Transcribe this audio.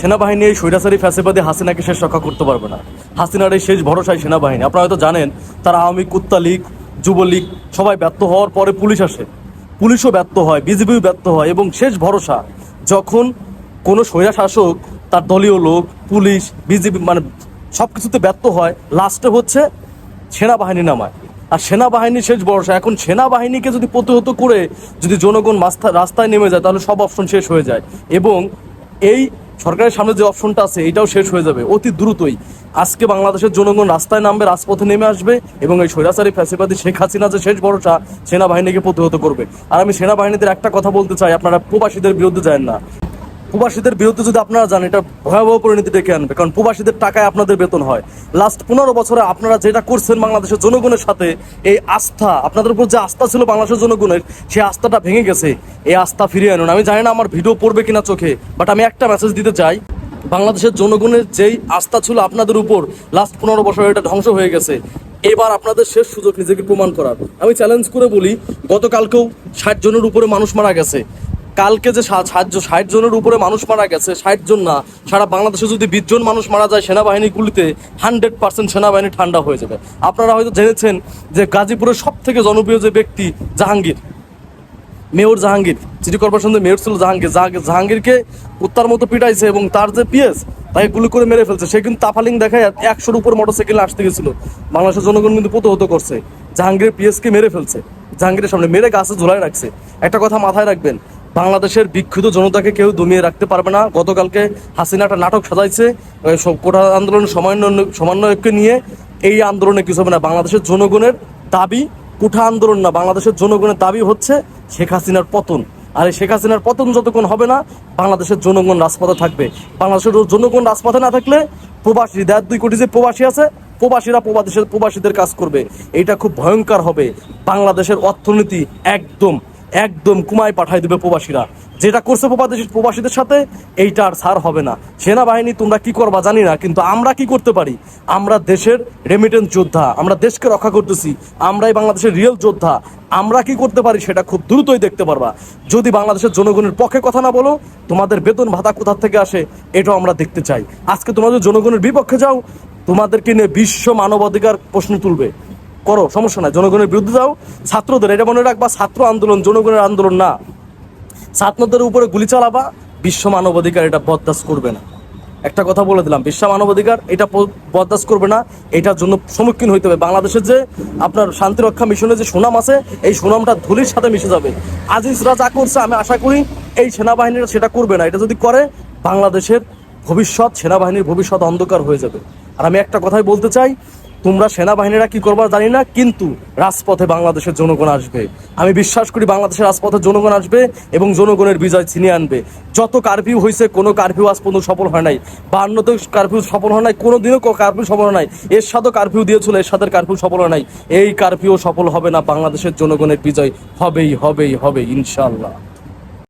সেনাবাহিনী এই স্বৈরাচারী ফ্যাসিবাদী হাসিনাকে শেষ রক্ষা করতে পারবে না। হাসিনার এই শেষ ভরসায় সেনাবাহিনী। আপনারা হয়তো জানেন, তারা আওয়ামী কুত্তা লীগ যুবলীগ সবাই ব্যর্থ হওয়ার পরে পুলিশ আসে। পুলিশও ব্যর্থ হয় বিজেপিও ব্যর্থ হয় এবং শেষ ভরসা যখন কোনো স্বৈরা শাসক, তার দলীয় লোক, পুলিশ বিজেপি মানে সব কিছুতে ব্যর্থ হয়, লাস্টে হচ্ছে সেনাবাহিনী নামায়। আর সেনাবাহিনী শেষ ভরসা, এখন সেনাবাহিনীকে যদি প্রতিহত করে যদি জনগণ রাস্তায় নেমে যায়, তাহলে সব অপশন শেষ হয়ে যায়। এবং এই সরকারের সামনে যে অপশনটা আছে, এটাও শেষ হয়ে যাবে অতি দ্রুতই। আজকে বাংলাদেশের জনগণ রাস্তায় নামবে, রাজপথে নেমে আসবে এবং এই স্বৈরাচারী ফ্যাসিবাদী শেখ হাসিনা যে শেষ ভরসা সেনাবাহিনীকে প্রতিহত করবে। আর আমি সেনাবাহিনীদের একটা কথা বলতে চাই, আপনারা প্রবাসীদের বিরুদ্ধে যায় না। প্রবাসীদের বিরুদ্ধে যদি আপনারা জানেন এটা ভয়াবহ পরিণতি ডেকে আনবে। কারণ প্রবাসীদের টাকায় আপনাদের বেতন হয়। লাস্ট পনেরো বছরে আপনারা যেটা করছেন বাংলাদেশের জনগণের সাথে, এই আস্থা, আপনাদের উপর যে আস্থা ছিল বাংলাদেশের জনগণের, সেই আস্থাটা ভেঙে গেছে। এই আস্থা ফিরিয়ে আনুন। আমি জানি না আমার ভিডিও পড়বে কিনা চোখে বাট আমি একটা মেসেজ দিতে চাই। বাংলাদেশের জনগণের যেই আস্থা ছিল আপনাদের উপর লাস্ট পনেরো বছর এটা ধ্বংস হয়ে গেছে। এবার আপনাদের শেষ সুযোগ নিজেকে প্রমাণ করার। আমি চ্যালেঞ্জ করে বলি, গতকালকেও ষাট জনের উপরে মানুষ মারা গেছে। কালকে যে ষাট জনের উপরে মানুষ মারা গেছে, ষাট জন না, সারা বাংলাদেশে যদি বিশ জন মানুষ মারা যায়, সেনাবাহিনীগুলিতে হান্ড্রেড পার্সেন্ট সেনাবাহিনী ঠান্ডা হয়ে যাবে। আপনারা হয়তো জেনেছেন যে গাজীপুরের সব থেকে জনপ্রিয় যে ব্যক্তি জাহাঙ্গীর, মেয়র জাহাঙ্গীর সিটি কর্পোরেশনের মেয়র ছিল জাহাঙ্গীর। জাহাঙ্গীর জাহাঙ্গীরকে কুত্তার মতো পিটাইছে এবং তার যে পিএস, তাকে গুলি করে মেরে ফেলছে। সে কিন্তু তাফালিং দেখায় একশোর উপর মোটরসাইকেলে আসতে গেছিল। বাংলাদেশের জনগণ কিন্তু প্রতিহত করছে। জাহাঙ্গীর পিএসকে মেরে ফেলছে। জাহাঙ্গীরের সামনে মেরে গাছে ঝোলায় রাখছে। একটা কথা মাথায় রাখবেন বাংলাদেশের বিক্ষুব্ধ জনতাকে কেউ দমিয়ে রাখতে পারবে না। গতকালকে হাসিনা একটা নাটক সাজাইছে কোটা আন্দোলন সমন্বয়, সমন্বয়ককে নিয়ে। এই আন্দোলনে কিছু হবে না। বাংলাদেশের জনগণের দাবি কুঠা আন্দোলন না, বাংলাদেশের জনগণের দাবি হচ্ছে শেখ হাসিনার পতন। আর এই শেখ হাসিনার পতন যতক্ষণ হবে না, বাংলাদেশের জনগণ রাজপথে থাকবে। বাংলাদেশের জনগণ রাজপথে না থাকলে প্রবাসী, দেড় দুই কোটি যে প্রবাসী আছে, প্রবাসীরা প্রবাসীদের প্রবাসীদের কাজ করবে। এটা খুব ভয়ঙ্কর হবে। বাংলাদেশের অর্থনীতি একদম একদম কুমায় পাঠাই দেবে প্রবাসীরা। যেটা করছে প্রবাসী প্রবাসীদের সাথে, এইটা আর ছাড় হবে না। সেনাবাহিনী তোমরা কি করবা জানি না, কিন্তু আমরা কি করতে পারি? আমরা দেশের রেমিটেন্স যোদ্ধা, আমরা দেশকে রক্ষা করতেছি, আমরাই বাংলাদেশের রিয়েল যোদ্ধা। আমরা কি করতে পারি সেটা খুব দ্রুতই দেখতে পারবা। যদি বাংলাদেশের জনগণের পক্ষে কথা না বলো, তোমাদের বেতন ভাতা কোথা থেকে আসে, এটাও আমরা দেখতে চাই। আজকে তোমাদের জনগণের বিপক্ষে যাও, তোমাদেরকে নিয়ে বিশ্ব মানবাধিকার প্রশ্ন তুলবে। করো, সমস্যা নাই। জনগণের বিরুদ্ধে যাও। ছাত্রদের, এটা মনে রাখবা, ছাত্র আন্দোলন জনগণের আন্দোলন না। ছাত্রদের উপরে গুলি চালাবা, বিশ্ব মানবাধিকার এটা বরদাস্ত করবে না। একটা কথা বলে দিলাম, বিশ্ব মানবাধিকার এটা বরদাস্ত করবে না, এটার জন্য সম্মুখীন হইতে হবে। বাংলাদেশের যে আপনার শান্তিরক্ষা মিশনের যে সুনাম আছে, এই সুনামটা ধুলির সাথে মিশে যাবে। আজিজরা যা করছে, আমি আশা করি এই সেনাবাহিনীরা সেটা করবে না। এটা যদি করে, বাংলাদেশের ভবিষ্যৎ, সেনাবাহিনীর ভবিষ্যৎ অন্ধকার হয়ে যাবে। আর আমি একটা কথাই বলতে চাই তোমরা সেনাবাহিনীরা কি করবার জানি না, কিন্তু রাজপথে বাংলাদেশের জনগণ আসবে। আমি বিশ্বাস করি বাংলাদেশের রাজপথে জনগণ আসবে এবং জনগণের বিজয় ছিনিয়ে আনবে। যত কারফিউ হয়েছে কোনো কারফিউ আজ পর্যন্ত সফল হয় নাই। বান্নতে কারফিউ সফল হয় নাই কোনো দিনও কারফিউ সফল হয় নাই। এর সাথে কারফিউ দিয়েছিল এর সাথে কারফিউ সফল হয় নাই। এই কারফিউ সফল হবে না, বাংলাদেশের জনগণের বিজয় হবেই হবেই হবে ইনশাল্লাহ